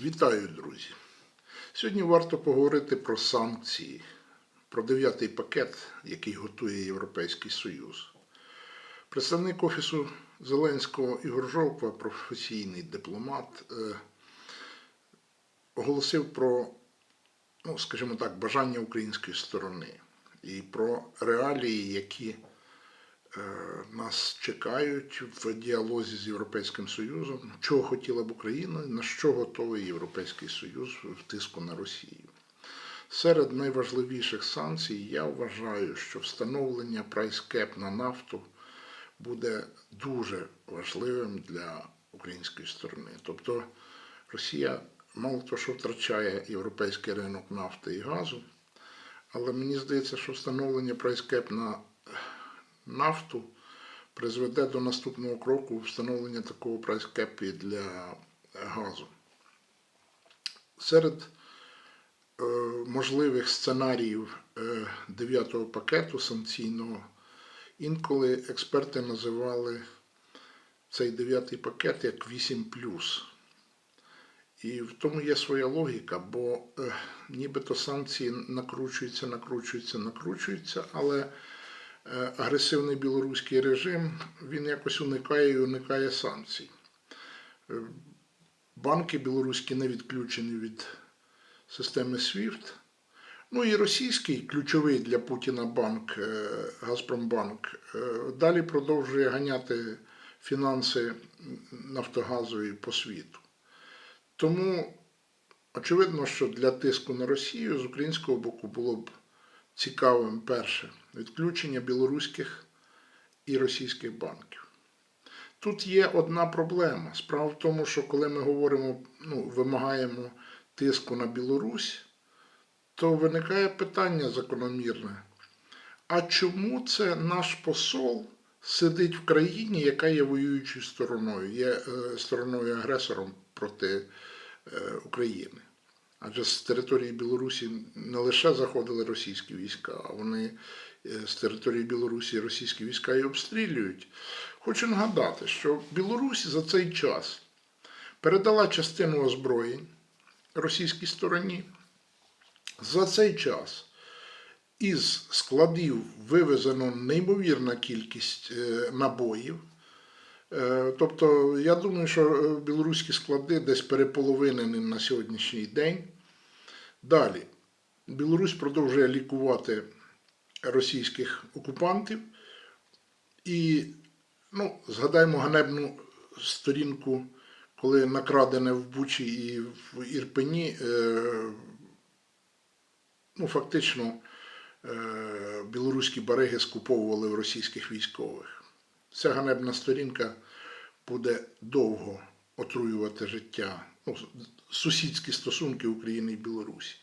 Вітаю, друзі! Сьогодні варто поговорити про санкції, про дев'ятий пакет, який готує Європейський Союз. Представник Офісу Зеленського Ігор Жовква, професійний дипломат, е, оголосив про, ну, скажімо так, бажання української сторони і про реалії, які нас чекають в діалозі з Європейським Союзом, чого хотіла б Україна, на що готовий Європейський Союз в тиску на Росію. Серед найважливіших санкцій я вважаю, що встановлення прайскеп на нафту буде дуже важливим для української сторони. Тобто Росія мало того, що втрачає європейський ринок нафти і газу, але мені здається, що встановлення прайскеп на нафту призведе до наступного кроку встановлення такого прайскепу і для газу. Серед е, можливих сценаріїв е, дев'ятого пакету санкційного інколи експерти називали цей дев'ятий пакет як 8 І в тому є своя логіка, бо е, нібито санкції накручуються, накручуються, накручуються, але е, агресивний білоруський режим він якось уникає і уникає санкцій. Е, Банки білоруські не відключені від системи SWIFT. Ну і російський ключовий для Путіна банк е, Газпромбанк е, далі продовжує ганяти фінанси Нафтогазової по світу. Тому очевидно, що для тиску на Росію з українського боку було б цікавим перше відключення білоруських і російських банків. Тут є одна проблема. Справа в тому, що коли ми говоримо, ну, вимагаємо тиску на Білорусь, то виникає питання закономірне. А чому це наш посол сидить в країні, яка є воюючою стороною, є е, стороною агресором проти е, України? Адже з території Білорусі не лише заходили російські війська, а вони е, з території Білорусі російські війська і обстрілюють. Хочу нагадати, що Білорусь за цей час передала частину озброєнь російській стороні. За цей час із складів вивезено неймовірна кількість е, набоїв. Е, Тобто, я думаю, що білоруські склади десь переполовинені на сьогоднішній день. Далі, Білорусь продовжує лікувати російських окупантів. І ну, згадаємо ганебну сторінку, коли накрадене в Бучі і в Ірпені, е, ну, фактично, е, білоруські бариги скуповували в російських військових. Ця ганебна сторінка буде довго отруювати життя, ну, сусідські стосунки України і Білорусі.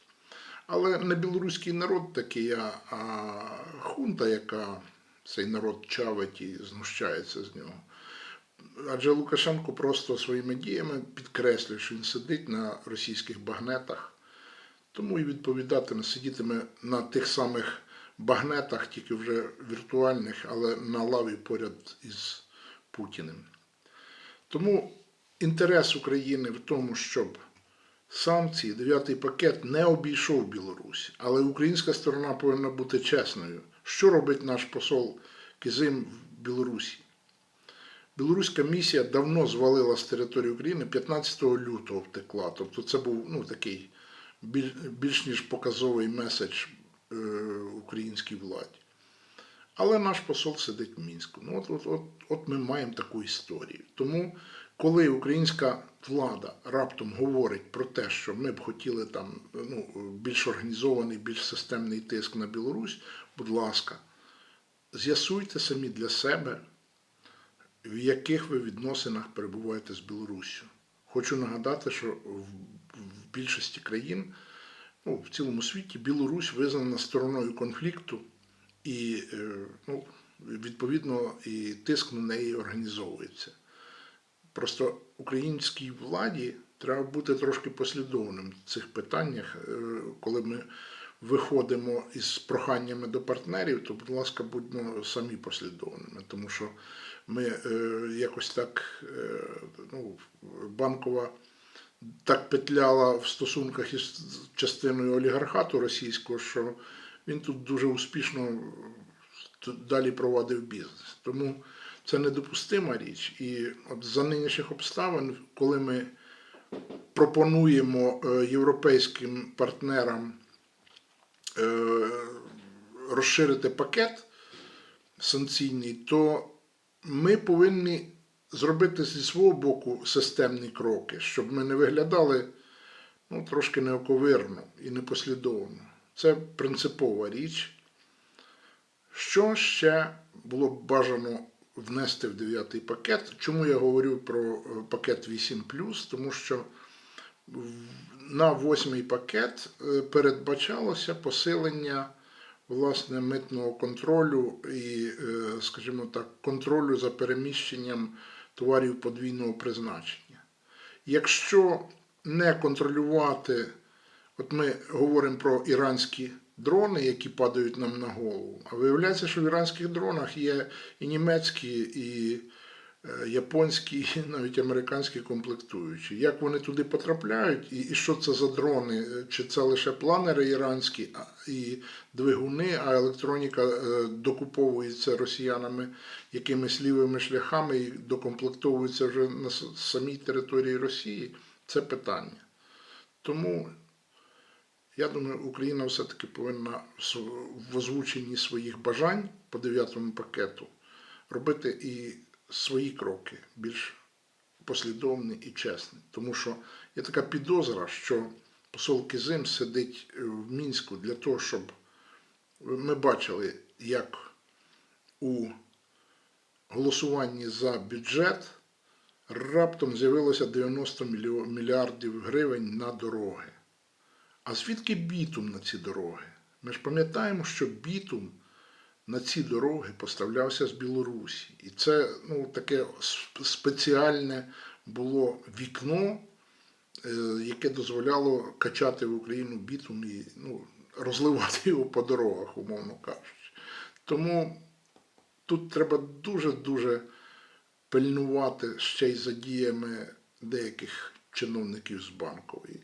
Але не білоруський народ такий, а, хунта, яка цей народ чавить і знущається з нього. Адже Лукашенко просто своїми діями підкреслює, що він сидить на російських багнетах, тому і відповідатиме, сидітиме на тих самих багнетах, тільки вже віртуальних, але на лаві поряд із Путіним. Тому інтерес України в тому, щоб санкції, дев'ятий пакет не обійшов Білорусь, але українська сторона повинна бути чесною. Що робить наш посол Кизим в Білорусі? Білоруська місія давно звалила з території України 15 лютого втекла. Тобто це був ну, такий біль, більш ніж показовий меседж е, українській владі. Але наш посол сидить в Мінську. Ну, от, от, от, от ми маємо таку історію. Тому, коли українська влада раптом говорить про те, що ми б хотіли там ну, більш організований, більш системний тиск на Білорусь, будь ласка, з'ясуйте самі для себе, в яких ви відносинах перебуваєте з Білоруссю. Хочу нагадати, що в, більшості країн, ну, в цілому світі, Білорусь визнана стороною конфлікту і, е, ну, відповідно, і тиск на неї організовується. Просто українській владі треба бути трошки послідовним в цих питаннях, Е, коли ми виходимо із проханнями до партнерів, то, будь ласка, будьмо самі послідовними, тому що ми е, якось так, е, ну, банкова так петляла в стосунках із частиною олігархату російського, що він тут дуже успішно далі провадив бізнес. Тому це недопустима річ. І от за нинішніх обставин, коли ми пропонуємо е, європейським партнерам е, розширити пакет санкційний, то ми повинні зробити зі свого боку системні кроки, щоб ми не виглядали ну, трошки неоковирно і непослідовно. Це принципова річ. Що ще було б бажано внести в дев'ятий пакет? Чому я говорю про е, пакет 8 Тому що на восьмий пакет е, передбачалося посилення власне митного контролю і, е, скажімо так, контролю за переміщенням товарів подвійного призначення. Якщо не контролювати, от ми говоримо про іранські дрони, які падають нам на голову, а виявляється, що в іранських дронах є і німецькі, і е, японські, і навіть американські комплектуючі. Як вони туди потрапляють, і, і що це за дрони? Е, Чи це лише планери іранські і двигуни, а електроніка е, докуповується росіянами якимись лівими шляхами і докомплектовується вже на самій території Росії? Це питання. Тому я думаю, Україна все-таки повинна в озвученні своїх бажань по дев'ятому пакету робити і свої кроки більш послідовні і чесні. Тому що є така підозра, що посол Кизим сидить в Мінську для того, щоб ми бачили, як у голосуванні за бюджет раптом з'явилося 90 мільярдів гривень на дороги. А звідки бітум на ці дороги? Ми ж пам'ятаємо, що бітум на ці дороги поставлявся з Білорусі. І це ну, таке спеціальне було вікно, е, яке дозволяло качати в Україну бітум і ну, розливати його по дорогах, умовно кажучи. Тому тут треба дуже-дуже пильнувати ще й за діями деяких чиновників з банкової.